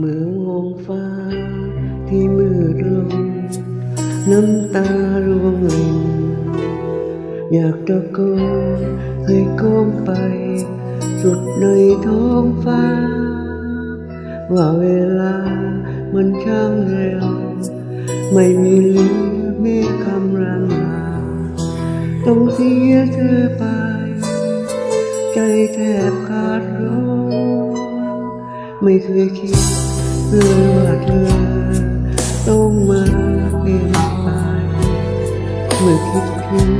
เมื่อมองฟ้าที่มืดลง น้ำตาร่วงหล่นอยากตะโกนให้ก้มไป สุดในท้องฟ้า ว่าเวลามันช่างเร็ว ไม่มีเหลือแม้คำรำลาต้องเสียเธอไป ใจแทบขาดร้องไม่เคยคิด เลยว่าเธอต้องมาเป็นไปเมื่อคิดถึง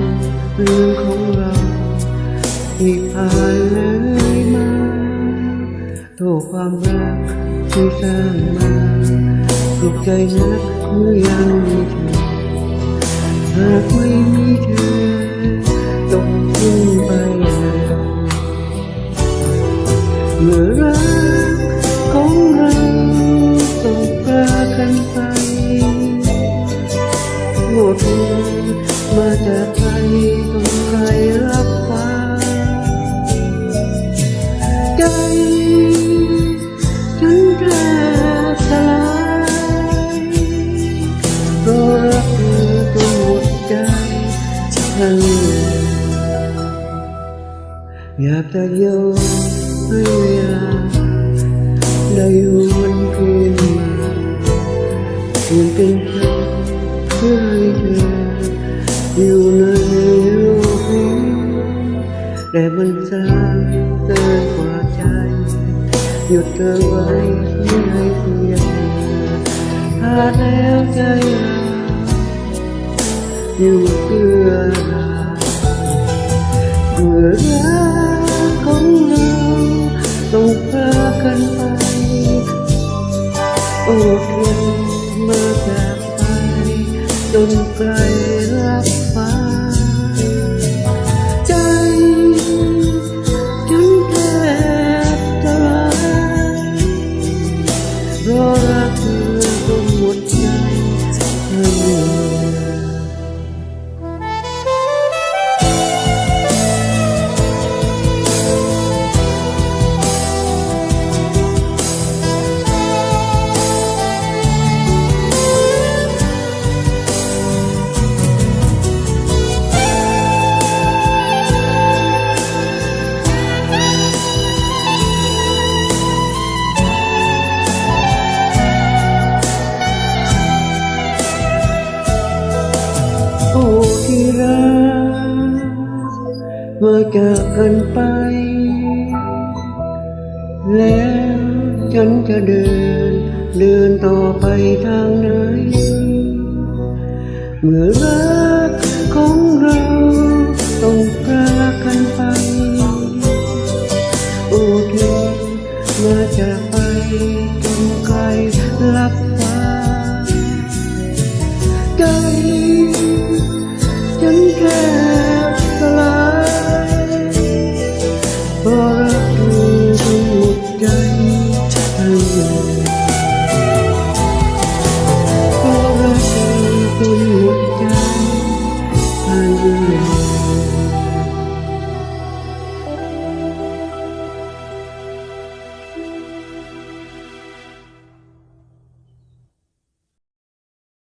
เรื่องของเราที่ผ่านเลยมาโทษความรักที่สร้างมาปลุกใจนักเมื่อยังมีเธอหากไม่มีเธอต้องทิ้งไปแล้วเมื่อ Nyata yo aya Layuan kini Mungkin kau kaya Yunani Để mình xa tới quả trái Nhột cơ vai như hay kìa Hát eo trái Như một cửa Vừa ra. อ้ที่รักมาจากกันไป แล้วฉันจะเดิน เดินต่อไปทางไหน เมื่อรักของเราต้องพากันไป โอ้เธอมาจาก